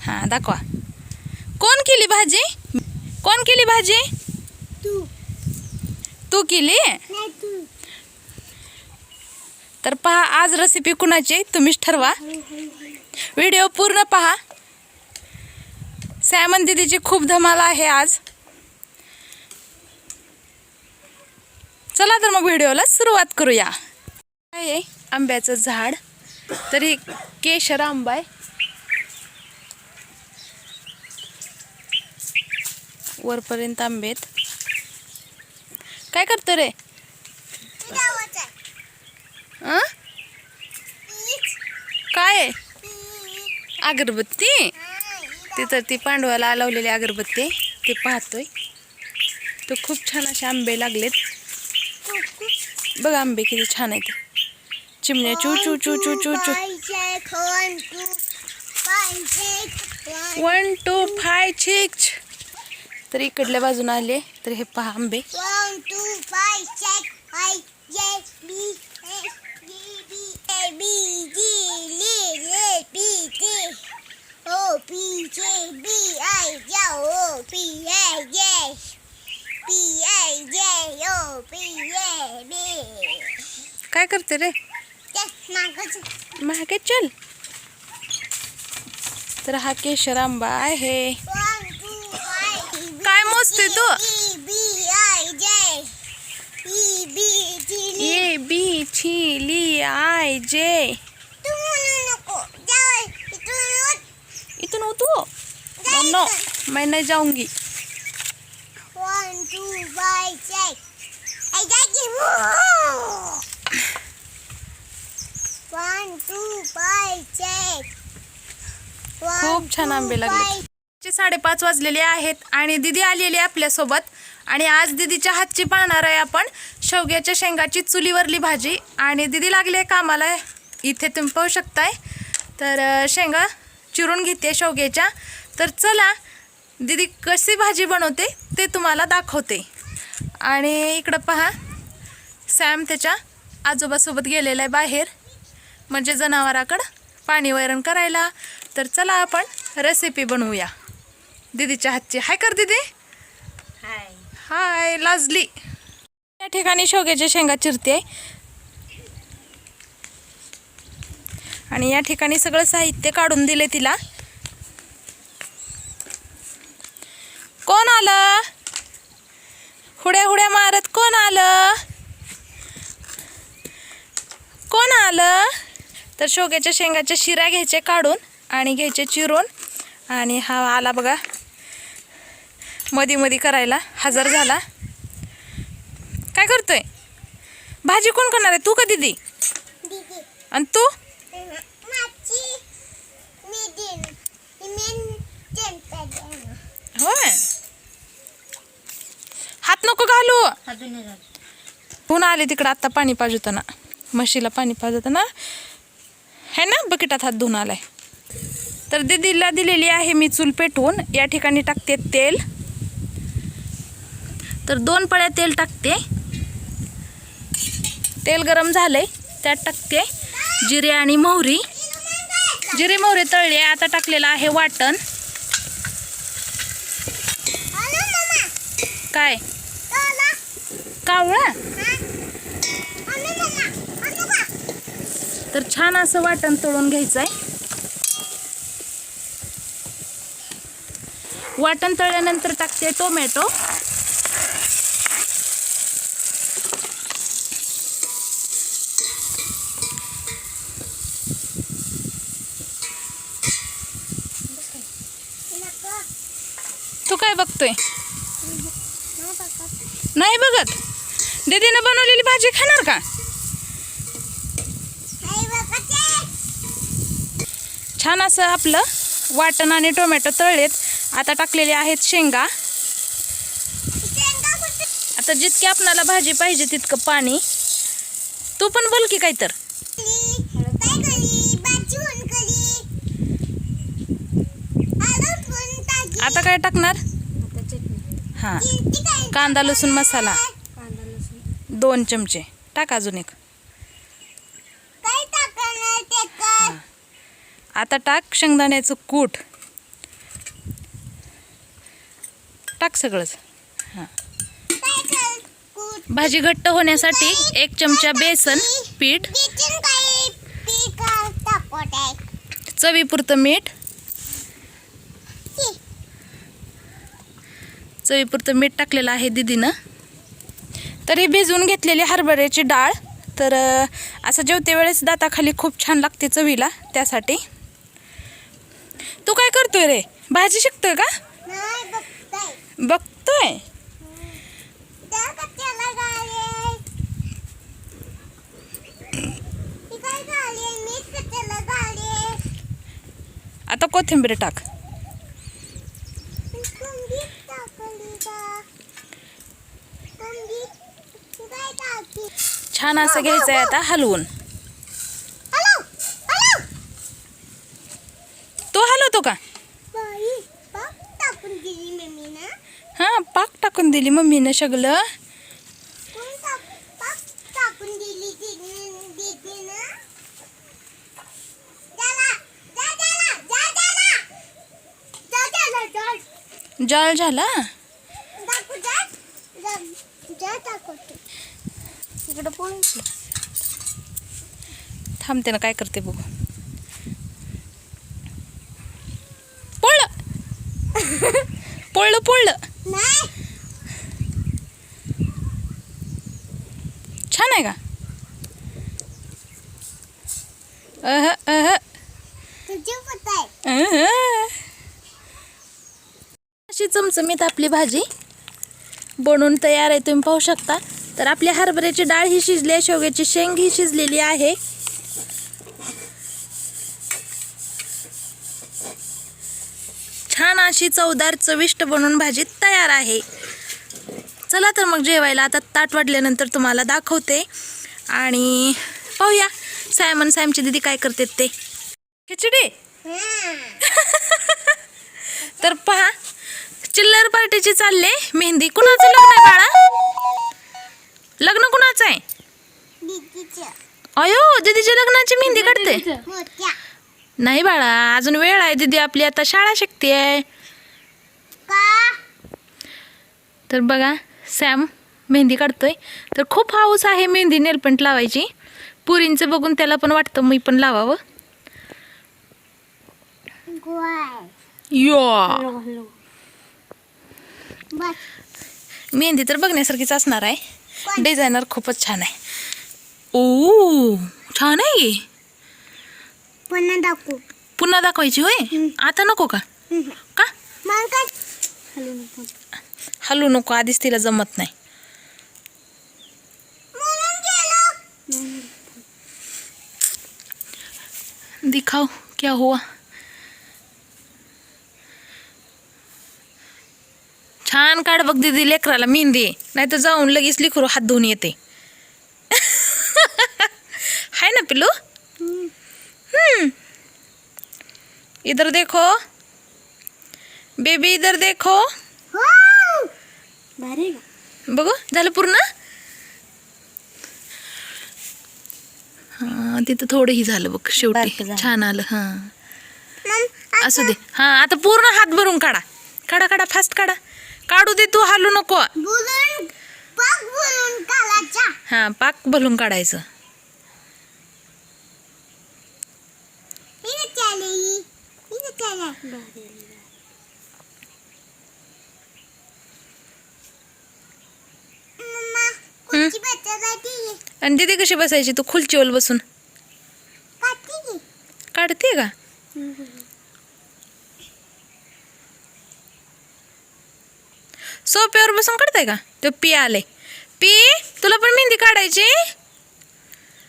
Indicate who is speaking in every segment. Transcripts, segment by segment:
Speaker 1: हां दाखवा. कोण केली भाजी? कोण केली भाजी?
Speaker 2: तू.
Speaker 1: तू केली? तर पहा आज रेसिपी कुणाची तुम्हीच ठरवा. व्हिडिओ पूर्ण पहा. सॅमन दिदीची खूप धमाल आहे आज. चला तर मग व्हिडिओला सुरुवात करूया. आहे? आंब्याचं झाड. तरी केशर आंबा आहे वरपर्यंत आंबे आहेत काय करतो रे? काय? अगरबत्ती? तिथं ती पांडवाला लावलेली अगरबत्ती ते पाहतोय. तो खूप छान असे आंबे लागलेत. बघ आंबे किती छान आहेत. चिमण्या चू चू चू चू चू चू.
Speaker 2: पाहिजे, कोण तू पाहिजे, कोण
Speaker 1: वन टू फाय सिक्स तर इकडल्या बाजून आले. तर हे पहा आंबे. काय करते रे? महागे चल. तर हा केशर आंबा आहे काय मोजते तू?
Speaker 2: I,
Speaker 1: ए बी ची ली आय जे.
Speaker 2: इथून
Speaker 1: उतू नो मैं नहीं जाऊंगी.
Speaker 2: One, two, five, six. Daddy, woo! One, two, five, six. One,
Speaker 1: खूप छान आंबे लागले. चे साडेपाच वाजलेले आहेत आणि दिदी आलेली आहे आपल्यासोबत आणि आज दिदीच्या हातची पाहणार आहे आपण शेवग्याच्या शेंगाची चुलीवरली भाजी. आणि दिदी लागली आहे कामाला. इथे तुम्ही पाहू शकताय. तर शेंगा चिरून घेते शेवग्याच्या. तर चला दिदी कशी भाजी बनवते ते तुम्हाला दाखवते. आणि इकडं पहा सॅम त्याच्या आजोबासोबत गेलेला आहे बाहेर. म्हणजे जनावराकडं पाणी वैरण करायला. तर चला आपण रेसिपी बनवूया. दीदीच्या हातची. हाय कर दीदी. हाय. लाजली. या ठिकाणी शेवग्याच्या शेंगा चिरते. आणि या ठिकाणी सगळं साहित्य काढून दिले तिला. कोण आलं? हुड्या हुड्या मारत कोण आलं? कोण आलं? तर शेवग्याच्या शेंगाच्या शिरा घ्यायचे काढून आणि घ्यायचे चिरून. आणि हा आला बघा. मधी मधी करायला हजर झाला. काय करतोय? भाजी कोण करणार आहे? तू का दिदी?
Speaker 2: दीदी,
Speaker 1: आणि तू. होय. हात नको घालू. पुन्हा आले तिकडं आत्ता पाणी पाजवताना म्हशीला पाणी पाजवताना है ना? बकेटात हात धुवून आलाय. तर दिदीला दिलेली आहे मी चूल पेटवून. या ठिकाणी टाकते तेल. तर दोन पळ्या तेल टाकते. तेल गरम झालंय. त्यात टाकते जिरे आणि मोहरी. जिरे मोहरी तळले. आता टाकलेलं आहे वाटण.
Speaker 2: आलो.
Speaker 1: काय?
Speaker 2: आला.
Speaker 1: कावळा
Speaker 2: हा? आलो, मम्मा. आलो का?
Speaker 1: तर छान असं वाटण तळून घ्यायचं आहे वाटण तळल्यानंतर टाकते टोमॅटो. तू काय बघतोय
Speaker 2: नाही बघत.
Speaker 1: नाही बघत दीदीनं बनवलेली भाजी खाणार का
Speaker 2: नाही बघत आहे.
Speaker 1: छान असं आपलं वाटण आणि टोमॅटो तळलेत. आता टाकलेले आहेत शेंगा. आता जितकी आपणाला भाजी पाहिजे तितकं पाणी. तू पण बोल की काय तर आता काय टाकणार? हां. कांदा लसूण मसाला. दोन चमचे. टाका अजून एक
Speaker 2: काय टाकणार ते काय?
Speaker 1: आता टाक शेंगदाण्याचं कूट. टाक सगळंच. हां. भाजी घट्ट होण्यासाठी एक चमचा बेसन पीठ चवीपुरतं मीठ. चवीपुरतं मीठ टाकलेलं आहे दिदीनं. तर ही भिजवून घेतलेली हरभऱ्याची डाळ. तर असं जेवते वेळेस दाताखाली खूप छान लागते चवीला त्यासाठी. तू काय करतोय रे? भाजी शिकतोय का?
Speaker 2: नाही बघताय.
Speaker 1: आता कोथिंबीर टाक. छान असं घ्यायचं आहे आता हलवून
Speaker 2: हॅलो हॅलो
Speaker 1: तो हलवतो का?
Speaker 2: बाई पाक टाकून दिली मम्मीनं.
Speaker 1: हां पाक टाकून दिली मम्मीनं सगळं. जाळ झाला? थांबते ना काय करते बघू पोळलं पोळलं पोळलं.
Speaker 2: नाही.
Speaker 1: छान आहे का? अह अह. अशी चमचमीत आपली भाजी बनवून तयार आहे तुम्ही पाहू शकता. तर आपली हरभऱ्याची डाळ ही शिजली आहे शेवग्याची शेंग ही शिजलेली आहे छान अशी चवदार चविष्ट बनवून भाजी तयार आहे. चला तर मग जेवायला. आता ताट वाढल्यानंतर तुम्हाला दाखवते. आणि पाहूया. सायमन सायमची दिदी काय करते ते. खिचडी? तर पहा. चिल्लर पार्टीची चालले. मेहंदी कुणाचं लग्न आहे बाळा? लग्न कुणाचं आहे? अयो दीदीच्या लग्नाची मेहंदी काढते. नाही बाळा अजून वेळ आहे दीदी आपली. आता शाळा शिकते
Speaker 2: का
Speaker 1: तर बघा सॅम मेहंदी काढतोय. तर खूप हाऊस आहे मेहंदी नेलपेंट लावायची. पुरींचं बघून त्याला पण वाटतं मी पण लावावं. यो. मेहंदी तर बघण्यासारखीच असणार आहे. डिझायनर खूपच छान आहे. ओ छान आहे.
Speaker 2: पुन्हा दाखवू.
Speaker 1: पुन्हा दाखवायची होय? आता नको का? का? हलू नको आधीच तिला जमत नाही. दिखाओ क्या हुआ? छान काढ बघ दीदी लेकराला मेहंदी. नाही तर जाऊन लगेच लिखरू हात धुवून येते. हाय ना पिलू हम्म. इधर देखो. बेबी इधर देखो। बघू झालं पूर्ण? हा तिथं थोडंही झालं बघ शेवटी. छान आलं हां. असू दे. हां आता पूर्ण हात भरून काढा. काढा काढा फास्ट काढा. काढू दे तू हालू नको.
Speaker 2: बोलून पाक बोलून कालाचा
Speaker 1: हां पाक भरून काढायचं
Speaker 2: इथे चालेल इथे चालेल मम्मा कुठची बटाटा
Speaker 1: आणि दीदी कशी बसायची? तू खुलचीवर बसून.
Speaker 2: काढते की.
Speaker 1: सोप्यावर बसून काढताय का? तो पी आले. पी तुला पण मेहंदी काढायची?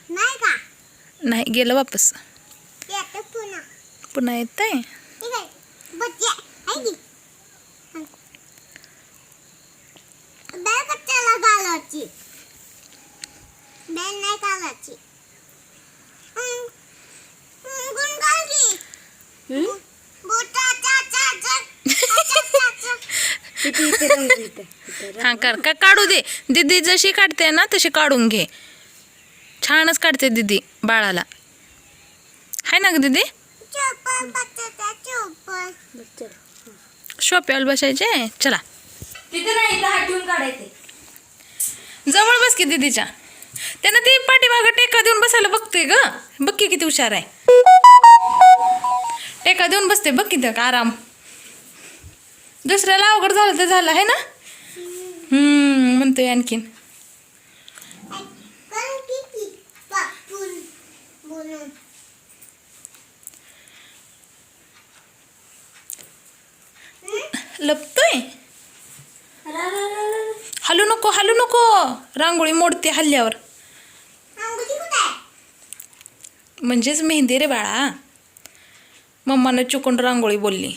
Speaker 2: नाही का?
Speaker 1: नाही गेलं वापस.
Speaker 2: पुन्हा.
Speaker 1: येत आहे.
Speaker 2: कच्च्याला घालायची बॅग नाही घालायची हं.
Speaker 1: कर का काढू दे. दीदी जशी काढते ना तशी काढून घे. छानच काढते दीदी बाळाला. हाय ना ग दीदी? शोप्यावर बसायचे? चला.
Speaker 3: तिथे नाही इथं हात ठेवून काढायचे
Speaker 1: जवळ बस की दीदीच्या. त्यांना ती पाठीमागं टेका देऊन बसायला बघते ग. बघ की किती हुशार आहे. टेका देऊन बसते बघ किती आराम. दुसऱ्याला अवघड झालं तर झालं आहे ना? हम्म म्हणतोय आणखीन.
Speaker 2: लपत किती पापून म्हणून
Speaker 1: लपतोय हलू नको हलू नको. रांगोळी मोडते हल्ल्यावर. म्हणजेच मेहंदी रे बाळा. मम्मानं चुकून रांगोळी बोलली.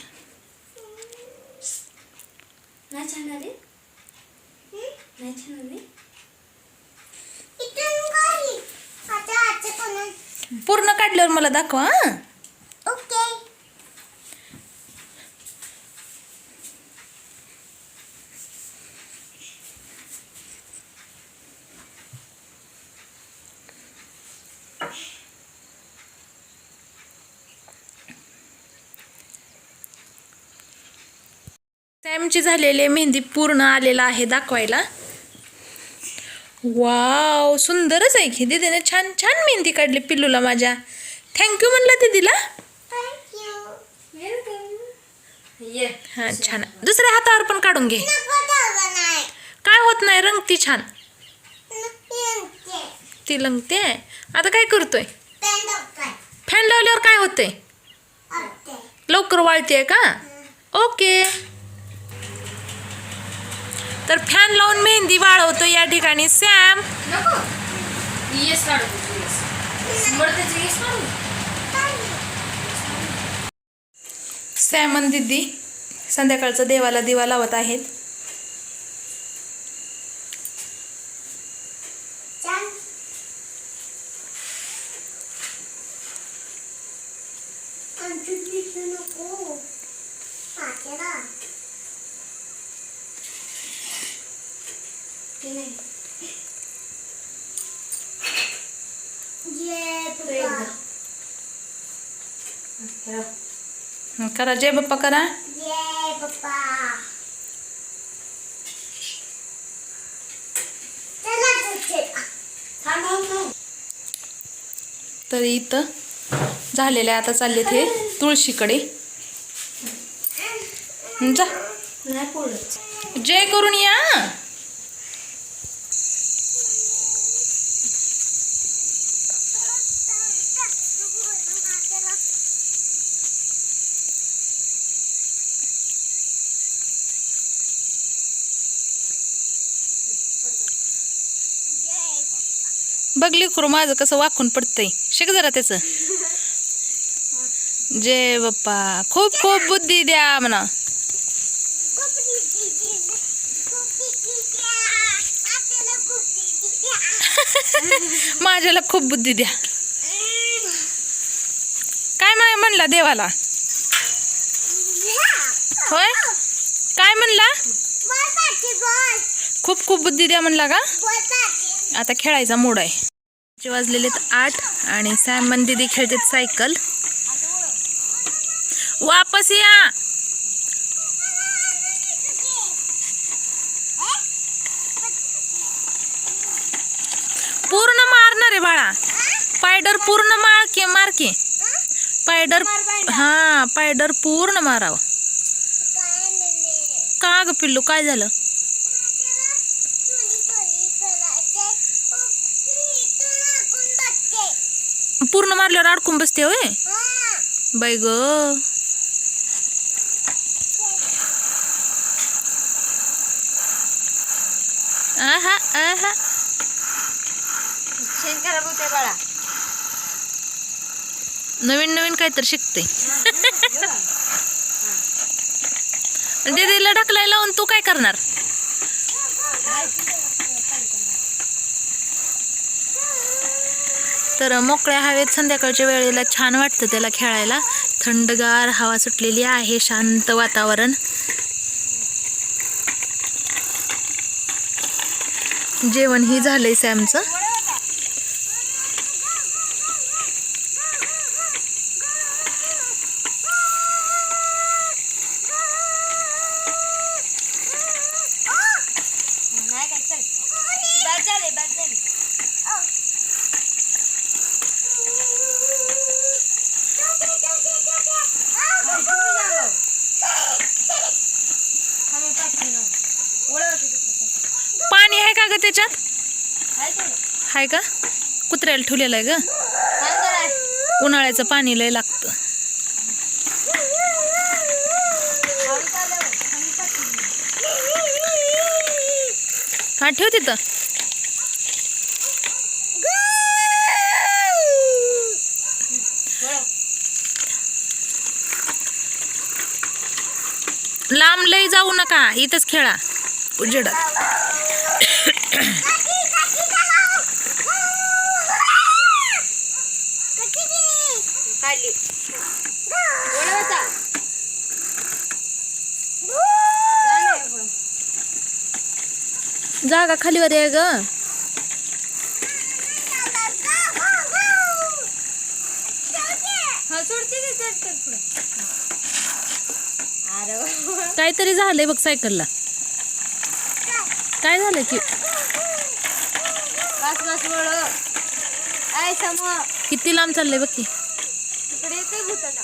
Speaker 1: पूर्ण काढल्यावर मला दाखवा हं?
Speaker 2: ओके
Speaker 1: सॅमची झालेली मेहंदी पूर्ण आलेला आहे दाखवायला. वाव सुंदरच आहे की. दीदीने छान छान मेहंदी काढली पिल्लूला माझ्या. थँक्यू म्हणलं दीदीला.
Speaker 2: थँक यू
Speaker 3: ये.
Speaker 1: हां छान. दुसऱ्या हातावर पण काढून घे.
Speaker 2: नको दावा नाही
Speaker 1: काय होत नाही रंगती छान. ती रंगते आता काय करतोय? फॅन लावल्यावर काय होतंय? लवकर वाळते का? ओके. तर फॅन लावून मेहंदी वाळवतो या ठिकाणी. सॅम सॅम आणि दिदी संध्याकाळचा देवाला दिवा लावत आहेत.
Speaker 2: नको पाचरा जय पप्पा
Speaker 1: हं, करा जय बाप्पा करा.
Speaker 2: जय
Speaker 3: थांब
Speaker 1: तर इथं झालेले आता चालले ते तुळशीकडे. हं, जा जय करून या. बघली माझं कसं वाकून पडतंय. शिक जरा त्याचं. जय बाप्पा खूप खूप बुद्धी द्या म्हणा. माझ्याला खूप बुद्धी द्या. काय माय म्हणला देवाला? होय? काय म्हणला? खूप खूप बुद्धी द्या म्हणला का? आता खेळायचा मूड आहे. जे वाजलेले आठ आणि सॅमन दिदी खेळतात सायकल. वापस या! पूर्ण मारणार आहे बाळा. पायडर पूर्ण मारके मारके पायडर हा पायडर पूर्ण मारावं. का ग पिल्लू काय झालं? पूर्ण मारल्यावर अडकून बसते होय? बाई ग. आहा आहा.
Speaker 3: बाळा.
Speaker 1: नवीन नवीन काहीतरी शिकते दीदीला ढकलाय लावून तू काय करणार? तर मोकळ्या हवेत संध्याकाळच्या वेळेला छान वाटतं त्याला खेळायला. थंडगार हवा सुटलेली आहे शांत वातावरण. जेवण ही झालंय सॅमचं पाणी आहे का ग त्याच्यात आहे का? कुत्र्याला ठेवलेलं आहे ग. उन्हाळ्याचं पाणी लय लागतं. हा ठेव तिथं. लांब लय जाऊ नका इथंच खेळा. उजेडात.
Speaker 3: काढली
Speaker 1: जागा खालीवर आहे ग. काहीतरी झालंय बघ सायकलला. काय झालं की?
Speaker 3: बस बस
Speaker 1: किती लांब चाललंय बघ की
Speaker 3: तिकडे येते भूताचा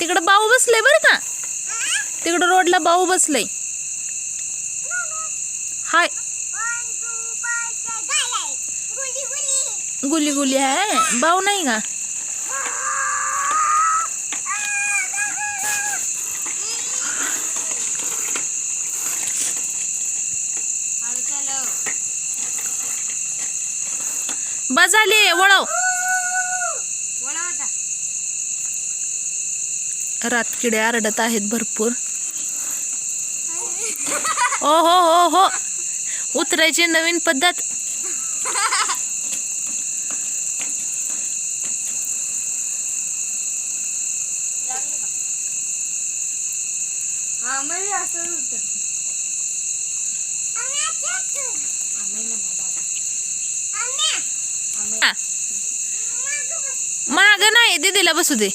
Speaker 1: तिकडं बाऊ बसलंय बरं का? तिकडं रोडला बाऊ बसलंय. हाय. गुली गुली आहे. बाऊ नाही का? बस वळव.
Speaker 3: वळवता
Speaker 1: रातकिडे आरडत आहेत भरपूर. ओ हो हो हो. उतरायची नवीन पद्धत.
Speaker 3: असं उतर आम्ही ना दादा आम्ही
Speaker 1: माग नाही दीदीला बसू दे.